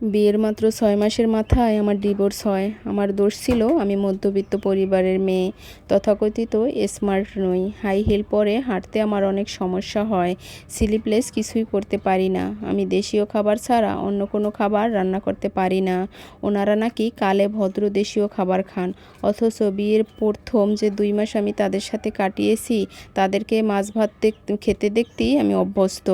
বিয়ের মাত্র ছয় মাসের মাথায় আমার ডিভোর্স হয়। আমার দোষ ছিল আমি মধ্যবিত্ত পরিবারের মেয়ে, তথাকথিত স্মার্ট নই। হাই হিল পরে হাঁটতে আমার অনেক সমস্যা হয়। স্লিপলেস কিছুই করতে পারি না। আমি দেশীয় খাবার ছাড়া অন্য কোনো খাবার রান্না করতে পারি না। ওনারা নাকি কালে ভদ্র দেশীয় খাবার খান। অথচ বিয়ের প্রথম যে দুই মাস আমি তাদের সাথে কাটিয়েছি, তাদেরকে মাছ ভাত খেতে দেখতেই আমি অভ্যস্ত।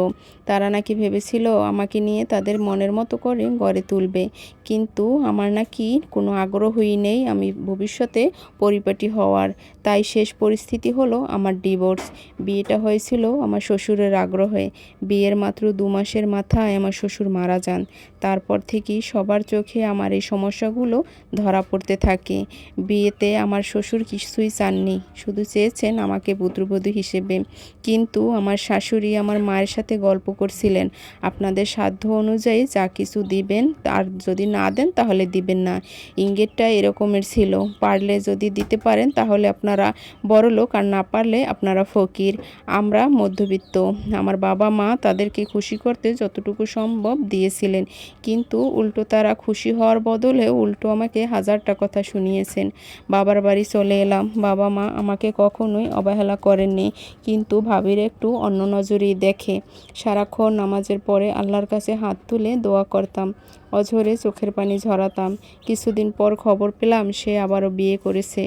তারা নাকি ভেবেছিল আমাকে নিয়ে তাদের মনের মতো করে গড়ে তুলবে। কিন্তু আমার নাকি কোনো আগ্রহই নেই আমি ভবিষ্যতে পরিপাটি হওয়ার। তাই শেষ পরিস্থিতি হলো আমার ডিভোর্স। বিয়েটা হয়েছিল আমার শ্বশুরের আগ্রহে। বিয়ের মাত্র দু মাসের মাথায় আমার শ্বশুর মারা যান। তারপর থেকেই সবার চোখে আমার এই সমস্যাগুলো ধরা পড়তে থাকে। বিয়েতে আমার শ্বশুর কিছুই চাননি। শুধু চেয়েছেন আমাকে পুত্রবধূ হিসেবে। কিন্তু আমার শাশুড়ি আমার মায়ের সাথে গল্প করছিলেন। আপনাদের সাধ্য অনুযায়ী যা কিছু দিবেন আর যদি না দেন তাহলে দিবেন না। ইঙ্গিতটা এরকমের ছিল। পারলে যদি দিতে পারেন তাহলে আপনারা বড় লোক, আর না পারলে আপনারা ফকির। আমরা মধ্যবিত্ত। আমার বাবা মা তাদেরকে খুশি করতে যতটুকু সম্ভব দিয়েছিলেন। কিন্তু উল্টো তারা খুশি হওয়ার বদলে উল্টো আমাকে হাজারটা কথা শুনিয়েছেন। বাবার বাড়ি চলে এলাম। বাবা মা আমাকে কখনোই অবহেলা করেননি। কিন্তু ভাবির একটু অন্য নজরেই দেখে। সারাক্ষণ নামাজের পরে আল্লাহর কাছে হাত তুলে দোয়া করতাম। অঝরে চোখের পানি ঝরাতাম। কিছুদিন পর খবর পেলাম সে আবারও বিয়ে করেছে।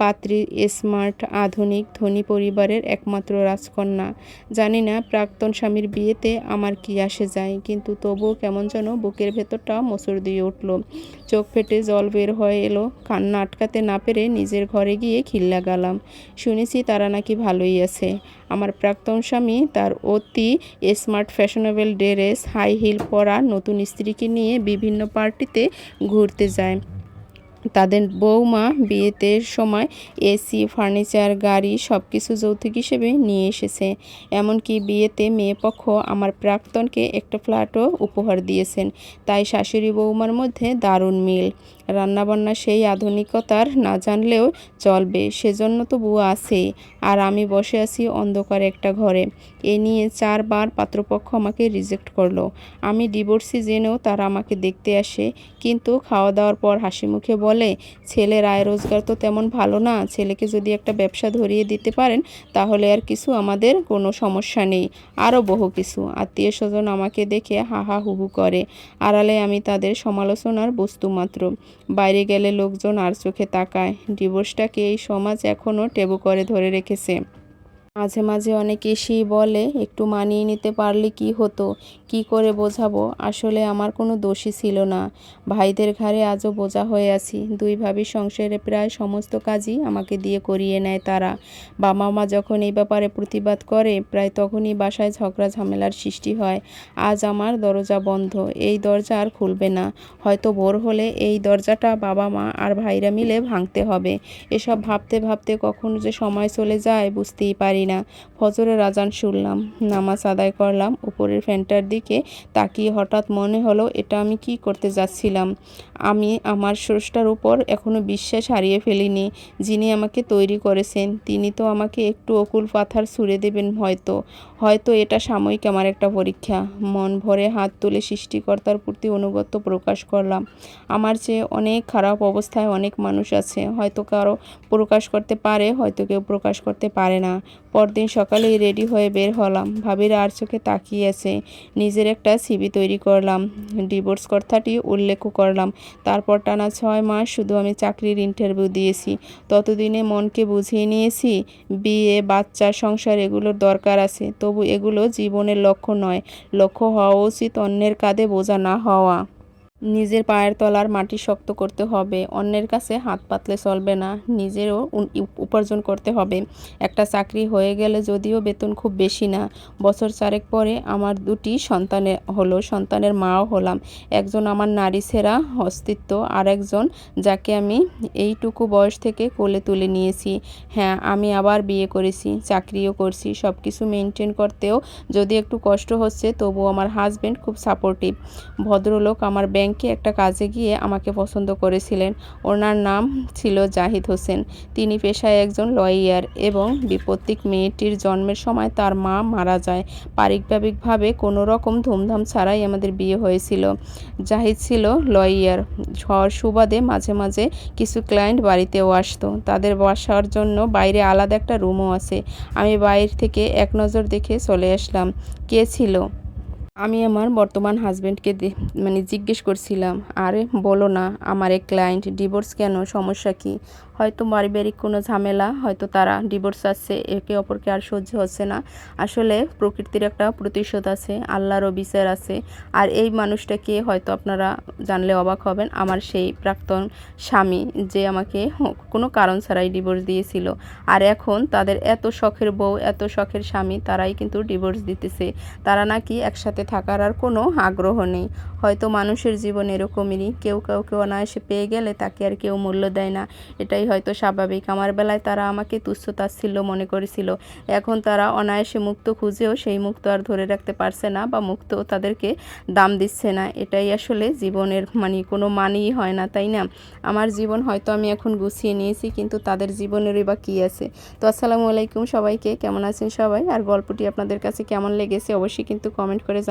পাত্রী, স্মার্ট, আধুনিক, ধনী পরিবারের একমাত্র রাজকন্যা। জানি না প্রাক্তন স্বামীর বিয়েতে আমার কি আসে যায়, কিন্তু তবুও কেমন যেন বুকের ভেতরটা মোচড় দিয়ে উঠল। চোখ ফেটে জল বের হয়ে এলো, কান্না আটকাতে না পেরে নিজের ঘরে গিয়ে খিল্লা গালাম। শুনেছি তারা নাকি ভালোই আছে। আমার প্রাক্তন স্বামী তার অতি smart fashionable dress, high heel পরা নতুন স্ত্রীকে নিয়ে বিভিন্ন পার্টিতে ঘুরতে যায়। তাদের বৌমা বিয়েতে সময় এসি, ফার্নিচার, গাড়ি সব কিছু যৌতুক হিসেবে নিয়ে এসেছে। এমনকি বিয়েতে মেয়ে পক্ষ আমার প্রাক্তনকে একটা ফ্ল্যাটও উপহার দিয়েছেন। তাই শাশুড়ি বৌমার মধ্যে দারুণ মিল। রান্নাবান্না সেই আধুনিকতার না জানলেও চলবে, সেজন্য তো বুয়া আছে আর আমি বসে আছি অন্ধকার একটা ঘরে। এ নিয়ে চারবার পাত্রপক্ষ আমাকে রিজেক্ট করল। আমি ডিভোর্সি জেনেও তারা আমাকে দেখতে আসে, কিন্তু খাওয়া দাওয়ার পর হাসি মুখে বলে ছেলের আয় রোজগার তো তেমন ভালো না, ছেলেকে যদি একটা ব্যবসা ধরিয়ে দিতে পারেন, তাহলে আর কিছু আমাদের কোনো সমস্যা নেই। আরও বহু কিছু। আত্মীয় স্বজন আমাকে দেখে হাহা হা হু হু করে। আড়ালে আমি তাদের সমালোচনার বস্তু মাত্র। বাইরে গেলে লোকজন আর চোখে তাকায়। ডিভোর্সটাকে এই সমাজ এখনও টেবু করে ধরে রেখেছে। মাঝে মাঝে অনেক এসেই বলে, একটু মানিয়ে নিতে পারলে কি হতো? কি করে বোঝাবো? আসলে আমার কোনো দোষই ছিল না। ভাইদের ঘাড়ে আজও বোঝা হয়ে আছি। দুই ভাবি সংসারে প্রায় সমস্ত কাজই আমাকে দিয়ে করিয়ে নেয় তারা। বাবা মা যখন এই ব্যাপারে প্রতিবাদ করে, প্রায় তখনই বাসায় ঝগড়া ঝামেলার সৃষ্টি হয়। আজ আমার দরজা বন্ধ। এই দরজা আর খুলবে না। হয়তো ভোর হলে এই দরজাটা বাবা মা আর ভাইরা মিলে ভাঙতে হবে। এসব ভাবতে ভাবতে কখন যে সময় চলে যায় বুঝতেই পারি না। ফজরের আজান শুনলাম, নামাজ আদায় করলাম, উপরের ফ্যানটার দিকে তাকিয়ে হঠাৎ মনে হলো, এটা আমি কি করতে যাচ্ছিলাম? আমি আমার স্রষ্টার উপর এখনও বিশ্বাস হারিয়ে ফেলিনি যিনি আমাকে তৈরি করেছেন। তিনি তো আমাকে একটু অকুল পাথার ছুঁড়ে দেবেন হয়তো। হয়তো এটা সাময়িক আমার একটা পরীক্ষা। মন ভরে হাত তুলে সৃষ্টিকর্তার প্রতি অনুগত্য প্রকাশ করলাম। আমার চেয়ে অনেক খারাপ অবস্থায় অনেক মানুষ আছে। হয়তো কারও প্রকাশ করতে পারে, হয়তো কেউ প্রকাশ করতে পারে না। পরদিন সকালেই রেডি হয়ে বের হলাম। ভাবির আর চোখে তাকিয়ে আছে নিজের একটা সিবি তৈরি করলাম। ডিভোর্স কথাটি উল্লেখ করলাম। তারপর টানা ছয় মাস শুধু আমি চাকরির ইন্টারভিউ দিয়েছি। ততদিনে মনকে বুঝিয়ে নিয়েছি, বিয়ে, বাচ্চা, সংসার এগুলোর দরকার আছে। তবু এগুলো জীবনের লক্ষ্য নয়। লক্ষ্য হওয়া উচিত অন্যের কাঁধে বোঝা না হওয়া। নিজের পায়ের তলার মাটি শক্ত করতে হবে, অন্যের কাছে হাত পাতলে চলবে না, নিজেরও উপার্জন করতে হবে। একটা চাকরি হয়ে গেলে যদিও বেতন খুব বেশি না, বছর চারেক পরে আমার দুটি সন্তানের হলো, সন্তানের মাও হলাম। একজন আমার নারী সেরা অস্তিত্ব আর একজন যাকে আমি এইটুকু বয়স থেকে কোলে তুলে নিয়েছি। হ্যাঁ আমি আবার বিয়ে করেছি, চাকরিও করছি সব কিছু মেনটেন করতেও যদি একটু কষ্ট হচ্ছে তবু আমার হাজব্যান্ড খুব সাপোর্টিভ ভদ্রলোক আমার ব্যাংক ব্যাংকে একটা কাজে গিয়ে আমাকে পছন্দ করেছিলেন। ওনার নাম ছিল জাহিদ হোসেন। তিনি পেশায় একজন লয়ার এবং বিপত্তিক মেয়েটির জন্মের সময় তার মা মারা যায়। পারিবারিকভাবে কোনো রকম ধুমধাম ছাড়াই আমাদের বিয়ে হয়েছিল। জাহিদ ছিল লয়ার। হওয়ার সুবাদে মাঝে মাঝে কিছু ক্লায়েন্ট বাড়িতেও আসতো। তাদের বসার জন্য বাইরে আলাদা একটা রুমও আছে। আমি বাইরে থেকে এক নজর দেখে চলে আসলাম। কে ছিল? আমি আমার বর্তমান হাজব্যান্ডকে মানে জিজ্ঞেস করছিলাম, আরে, বলো না, আমার এক ক্লায়েন্ট ডিভোর্স কেন? সমস্যা কি? হয়তো পারিবারিক কোনো ঝামেলা, হয়তো তারা ডিভোর্স আসছে একে অপরকে আর সহ্য হচ্ছে না। আসলে প্রকৃতির একটা প্রতিশোধ আছে, আল্লাহরও বিচার আছে। আর এই মানুষটাকে হয়তো আপনারা জানলে অবাক হবেন, আমার সেই প্রাক্তন স্বামী যে আমাকে কোনো কারণ ছাড়াই ডিভোর্স দিয়েছিল। আর এখন তাদের এত শখের বউ, এত শখের স্বামী, তারাই কিন্তু ডিভোর্স দিতেছে। তারা নাকি একসাথে থাকার আর কোনো আগ্রহ নেই। হয়তো মানুষের জীবন এরকমই। কেউ কাউকে অনায়াসে পেয়ে গেলে তাকে আর কেউ মূল্য দেয় না। এটাই হয়তো স্বাভাবিক। আমার বেলায় তারা আমাকে তুচ্ছ তাচ্ছিল্য মনে করেছিল। এখন তারা অনায়াসে মুক্ত খুঁজেও সেই মুক্ত আর ধরে রাখতে পারছে না বা মুক্ত তাদেরকে দাম দিচ্ছে না। এটাই আসলে জীবনের মানে কোনো মানেই হয় না, তাই না? আমার জীবন হয়তো আমি এখন গুছিয়ে নিয়েছি, কিন্তু তাদের জীবনেরই বা কী আছে? তো আসসালামু আলাইকুম সবাইকে। কেমন আছেন সবাই? আর গল্পটি আপনাদের কাছে কেমন লেগেছে অবশ্যই কিন্তু কমেন্ট করে